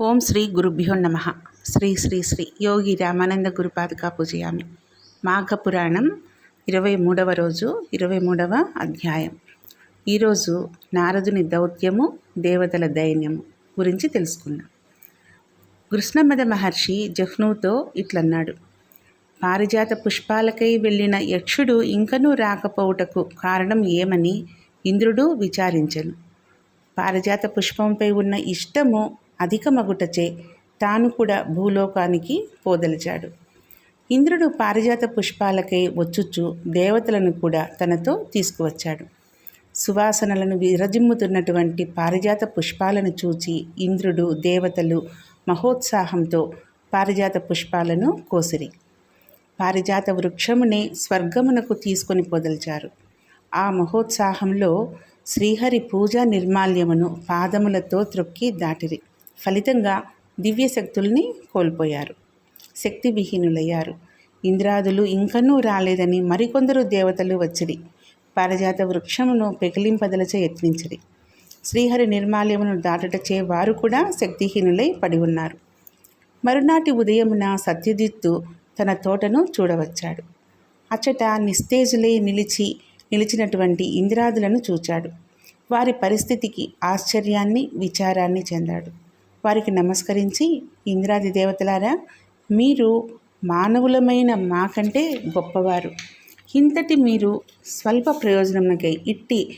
ఓం శ్రీ గురుభ్యో నమ. శ్రీ శ్రీ శ్రీ యోగి రామానంద గురుపాదుకా పూజయామి. మాఘ పురాణం ఇరవై మూడవ రోజు ఇరవై మూడవ అధ్యాయం. ఈరోజు నారదుని దౌత్యము దేవతల దైన్యము గురించి తెలుసుకున్నాం కృష్ణమద మహర్షి జహ్నుతో ఇట్లన్నాడు. పారిజాత పుష్పాలకై వెళ్ళిన యక్షుడు ఇంకనూ రాకపోవుటకు కారణం ఏమని ఇంద్రుడు విచారించను. పారిజాత పుష్పంపై ఉన్న ఇష్టము అధికమగుటచే తాను కూడా భూలోకానికి పోదలిచాడు. ఇంద్రుడు పారిజాత పుష్పాలకై వచ్చుచు దేవతలను కూడా తనతో తీసుకువచ్చాడు. సువాసనలను విరజిమ్ముతున్నటువంటి పారిజాత పుష్పాలను చూచి ఇంద్రుడు దేవతలు మహోత్సాహంతో పారిజాత పుష్పాలను కోసిరి. పారిజాత వృక్షమునే స్వర్గమునకు తీసుకొని పొదల్చారు. ఆ మహోత్సాహంలో శ్రీహరి పూజా నిర్మాల్యమును పాదములతో త్రొక్కి దాటిరి. ఫలితంగా దివ్యశక్తుల్ని కోల్పోయారు. శక్తి విహీనులయ్యారు ఇంద్రాదులు ఇంకనూ రాలేదని మరికొందరు దేవతలు వచ్చిరి. పారిజాత వృక్షమును పెకిలింపదలచే యత్నించిరి. శ్రీహరి నిర్మాల్యమును దాటటచే వారు కూడా శక్తిహీనులై పడి ఉన్నారు మరునాటి ఉదయమున సత్యజిత్తు తన తోటను చూడవచ్చాడు. అచ్చట నిస్తేజులై నిలిచి నిలిచినటువంటి ఇంద్రాదులను చూచాడు. వారి పరిస్థితికి ఆశ్చర్యాన్ని విచారాన్ని చెందాడు. వారికి నమస్కరించి ఇంద్రాది దేవతలారా మీరు మానవులమైన మాకంటే గొప్పవారు. ఇంతటి మీరు స్వల్ప ప్రయోజనమునకై ఇట్టి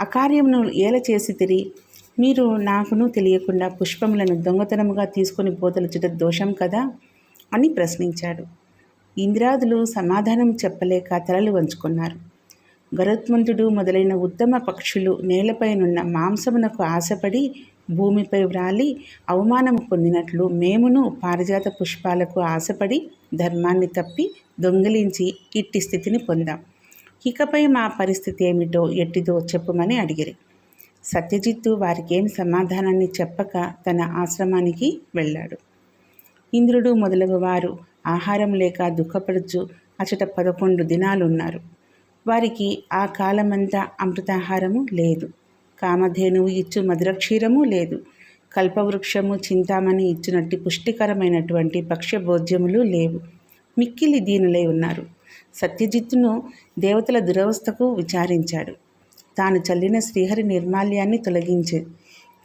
అకార్యమును ఏల చేసి తిరిగి మీరు నాకును తెలియకుండా పుష్పములను దొంగతనముగా తీసుకొని పోతలుచుట దోషం కదా? అని ప్రశ్నించాడు. ఇంద్రాదులు సమాధానం చెప్పలేక తలలు వంచుకున్నారు. గరుత్మంతుడు మొదలైన ఉత్తమ పక్షులు నేలపైనున్న మాంసమునకు ఆశపడి భూమిపై వ్రాలి అవమానం పొందినట్లు మేమును పారిజాత పుష్పాలకు ఆశపడి ధర్మాన్ని తప్పి దొంగిలించి ఇట్టి స్థితిని పొందాం. ఇకపై మా పరిస్థితి ఏమిటో ఎట్టిదో చెప్పమని అడిగిరి. సత్యజిత్తు వారికేం సమాధానాన్ని చెప్పక తన ఆశ్రమానికి వెళ్ళాడు. ఇంద్రుడు మొదలగు వారు ఆహారం లేక దుఃఖపడుచు అచట పదకొండు దినాలున్నారు. వారికి ఆ కాలమంతా అమృతాహారము లేదు. కామధేనువు ఇచ్చు మధురక్షీరము లేదు. కల్పవృక్షము చింతామణి ఇచ్చినట్టు పుష్టికరమైనటువంటి భక్ష్యభోజ్యములు లేవు. మిక్కిలి దీనులై ఉన్నారు. సత్యజిత్తును దేవతల దురవస్థకు విచారించాడు. తాను చల్లిన శ్రీహరి నిర్మాల్యాన్ని తొలగించే.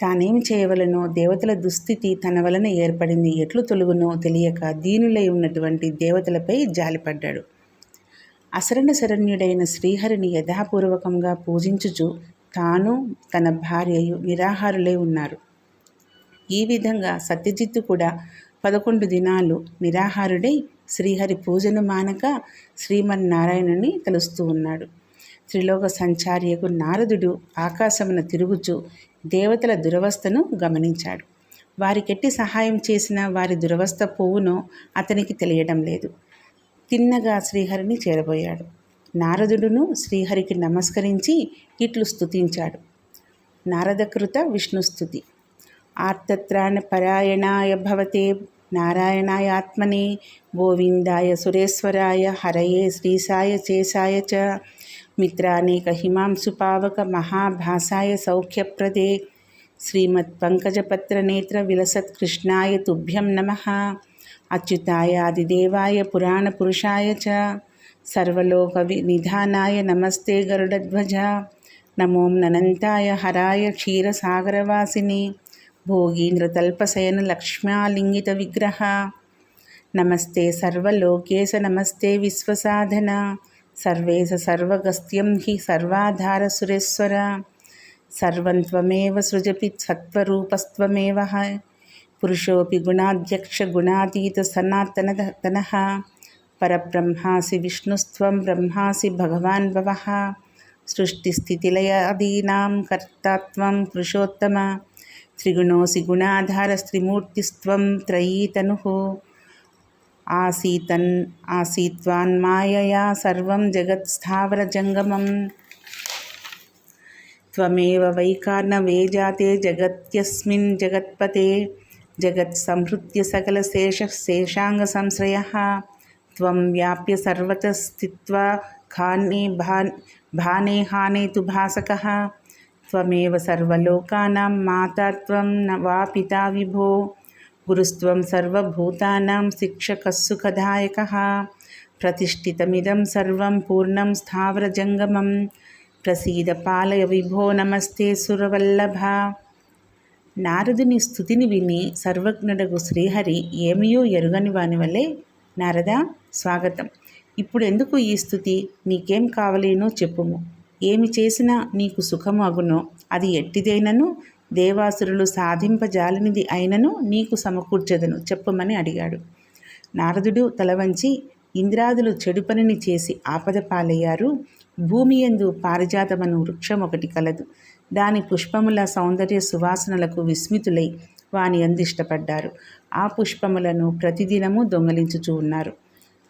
తానేమి చేయవలనో దేవతల దుస్థితి తన వలన ఏర్పడింది ఎట్లు తొలుగునో తెలియక దీనులై ఉన్నటువంటి దేవతలపై జాలిపడ్డాడు. అసరణ శరణ్యుడైన శ్రీహరిని యథాపూర్వకంగా పూజించుచు తాను తన భార్యయు నిరాహారులై ఉన్నారు. ఈ విధంగా సత్యజిత్తు కూడా పదకొండు దినాలు నిరాహారుడై శ్రీహరి పూజను మానక శ్రీమన్నారాయణుని తలుస్తూ ఉన్నాడు. త్రిలోక సంచార్యకు నారదుడు ఆకాశమున తిరుగుచు దేవతల దురవస్థను గమనించాడు. వారికెట్టి సహాయం చేసిన వారి దురవస్థ పోవునో అతనికి తెలియడం లేదు. తిన్నగా శ్రీహరిని చేరబోయాడు. నారదుడును శ్రీహరికి నమస్కరించి ఇట్లు స్తుతించాడు. నారదకృత విష్ణుస్థుతి ఆర్తత్రాణ పరాయణాయ భవతే నారాయణాయాత్మనే గోవిందాయ సురేశ్వరాయ హరయే శ్రీసాయ చేసాయ చ. మిత్రానేక హిమాంసు పావక మహాభాసాయ సౌఖ్యప్రదే. శ్రీమత్ పంకజపత్రనేత్ర విలసత్ కృష్ణాయ తుభ్యం నమ. అచ్యుతాయ ఆదిదేవాయ పురాణ పురుషాయ చ. సర్వలోక నిధానాయ నమస్తే గరుడధ్వజ. నమోం ననంతాయ హరాయ క్షీరసాగరవాసిని. భోగీంద్రతల్పశయన లక్ష్మ్యాలింగిత విగ్రహ నమస్తే సర్వలోకేశ నమస్తే విశ్వసాధన. సర్వేశ సర్వగస్త్యం హి సర్వాధార సురేశ్వర సర్వం త్వమేవ సృజపి సత్వరూపస్త్వమేవ पुरुषोऽपि गुणाध्यक्षगुणातीतसनातनतनः परब्रह्मासि विष्णुस्त्वं ब्रह्मासि भगवान् भवः। सृष्टिस्थितिलयादीनां कर्ता त्वं पुरुषोत्तम। त्रिगुणोऽसि गुणाधारस्त्रिमूर्तिस्त्वं त्रयीतनुः। आसीतन् आसीत्वान्मायया सर्वं जगत्स्थावरजङ्गमम्। त्वमेव वैकार्णवे जाते जगत्यस्मिन् जगत्पते। जगत्संहृत्य सकलशेषः शेषाङ्गसंश्रयः त्वं व्याप्य सर्वतः स्थित्वा खाने भा भाने हाने तु भासकः। त्वमेव माता वा पिता विभो। गुरुस्त्वं शिक्षक सुखदायक। प्रतिष्ठितमिदं सर्वं पूर्णं स्थावरजङ्गमं प्रसीदपालय विभो नमस्ते सुरवल्लभा। నారదుని స్థుతిని విని సర్వజ్ఞుడకు శ్రీహరి ఏమయో ఎరుగని వాని వలె? నారద స్వాగతం. ఇప్పుడు ఎందుకు ఈ స్థుతి నీకేం కావలేనో చెప్పుము. ఏమి చేసినా నీకు సుఖము అగునో? అది ఎట్టిదైనను? దేవాసురులు సాధింపజాలినిది అయినను? నీకు సమకూర్చదను? చెప్పమని అడిగాడు. నారదుడు తలవంచి ఇంద్రాదులు చెడు పనిని చేసి ఆపద పాలయ్యారు. భూమి ఎందు పారిజాతమను వృక్షం ఒకటి కలదు. దాని పుష్పముల సౌందర్య సువాసనలకు విస్మితులై వాని అందిష్టపడ్డారు. ఆ పుష్పములను ప్రతిదినము దొంగలించుచూ ఉన్నారు.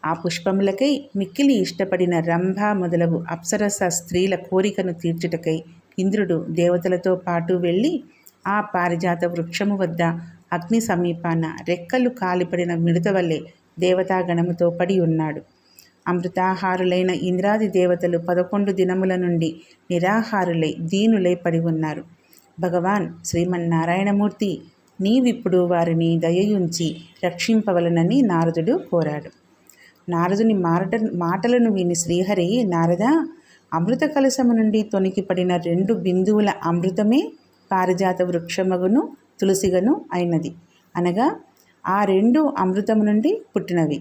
ఆ పుష్పములకై మిక్కిలి ఇష్టపడిన రంభ మొదలగు అప్సరస స్త్రీల కోరికను తీర్చుటకై ఇంద్రుడు దేవతలతో పాటు వెళ్ళి ఆ పారిజాత వృక్షము వద్ద అగ్ని సమీపాన రెక్కలు కాలిపడిన మిడత వల్లే దేవతాగణముతో పడి ఉన్నాడు. అమృతాహారులైన ఇంద్రాది దేవతలు పదకొండు దినముల నుండి నిరాహారులై దీనులై పడి ఉన్నారు. భగవాన్ శ్రీమన్నారాయణమూర్తి నీవిప్పుడు వారిని దయయుంచి రక్షింపవలనని నారదుడు కోరాడు. నారదుని మారట మాటలను విని శ్రీహరి నారద అమృత కలశము నుండి తొనికిపడిన రెండు బిందువుల అమృతమే పారిజాత వృక్షమగును తులసిగను అయినది. అనగా ఆ రెండు అమృతము నుండి పుట్టినవి.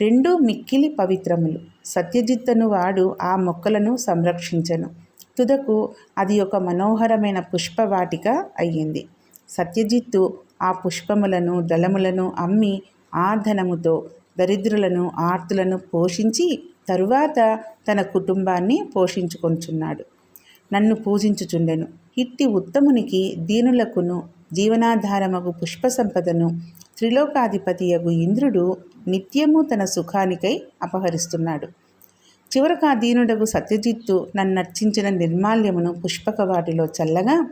రెండు మిక్కిలి పవిత్రములు. సత్యజిత్తను వాడు ఆ మొక్కలను సంరక్షించను. తుదకు అది ఒక మనోహరమైన పుష్పవాటిక అయ్యింది. సత్యజిత్తు ఆ పుష్పములను దళములను అమ్మి ఆ ధనముతో దరిద్రులను ఆర్తులను పోషించి తరువాత తన కుటుంబాన్ని పోషించుకొంచున్నాడు. నన్ను పూజించుచుండెను. ఇట్టి ఉత్తమునికి దీనులకును జీవనాధారమగు పుష్ప సంపదను త్రిలోకాధిపతియగు ఇంద్రుడు నిత్యము తన సుఖానికై అపహరిస్తున్నాడు. చివరకు ఆ దీనుడగు సత్యజిత్తు నన్ను నర్చించిన నిర్మాల్యమును పుష్పక వాటిలో చల్లగా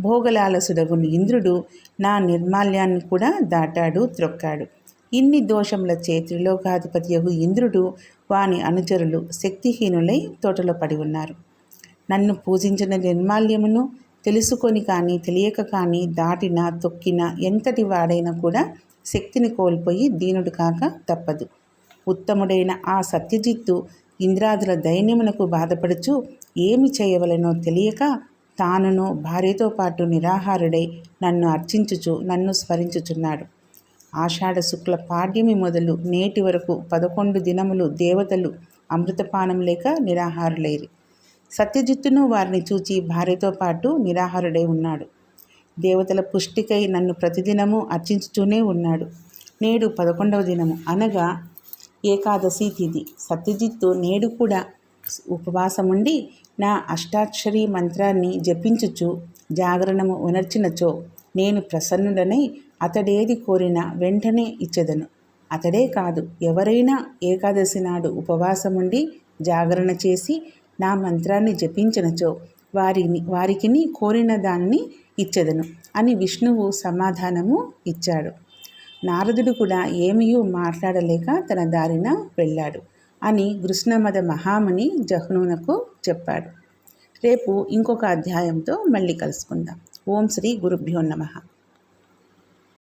భోగలాలసుడగు ఇంద్రుడు నా నిర్మాల్యాన్ని కూడా దాటాడు త్రొక్కాడు. ఇన్ని దోషములచే త్రిలోకాధిపతియగు ఇంద్రుడు వాని అనుచరులు శక్తిహీనులై తోటలో పడి ఉన్నారు. నన్ను పూజించిన నిర్మాల్యమును తెలుసుకొని కానీ తెలియక కానీ దాటిన తొక్కిన ఎంతటి వాడైనా కూడా శక్తిని కోల్పోయి దీనుడు కాక తప్పదు. ఉత్తముడైన ఆ సత్యజిత్తు ఇంద్రాదుల దైన్యమునకు బాధపడుచు ఏమి చేయవలనో తెలియక తానును భార్యతో పాటు నిరాహారుడై నన్ను అర్చించుచు నన్ను స్మరించుచున్నాడు. ఆషాఢ శుక్ల పాడ్యమి మొదలు నేటి వరకు పదకొండు దినములు దేవతలు అమృతపానం లేక నిరాహారులైరి. సత్యజిత్తును వారిని చూచి భార్యతో పాటు నిరాహారుడై ఉన్నాడు. దేవతల పుష్టికై నన్ను ప్రతిదినము అర్చించుతూనే ఉన్నాడు. నేడు పదకొండవ దినము. అనగా ఏకాదశి తిథి. సత్యజిత్తు నేడు కూడా ఉపవాసముండి నా అష్టాక్షరి మంత్రాన్ని జపించుచు జాగరణము ఉనర్చినచో నేను ప్రసన్నుడనై అతడేది కోరినా వెంటనే ఇచ్చెదను. అతడే కాదు ఎవరైనా ఏకాదశి నాడు ఉపవాసముండి జాగరణ చేసి నా మంత్రాన్ని జపించినచో వారిని వారికిని కోరిన దాన్ని ఇచ్చెదను అని విష్ణువు సమాధానము ఇచ్చాడు. నారదుడు కూడా ఏమీ మాట్లాడలేక తన దారిన వెళ్ళాడు అని కృష్ణమద మహాముని జహ్నునకు చెప్పాడు. రేపు ఇంకొక అధ్యాయంతో మళ్ళీ కలుసుకుందాం. ఓం శ్రీ గురుభ్యో నమః.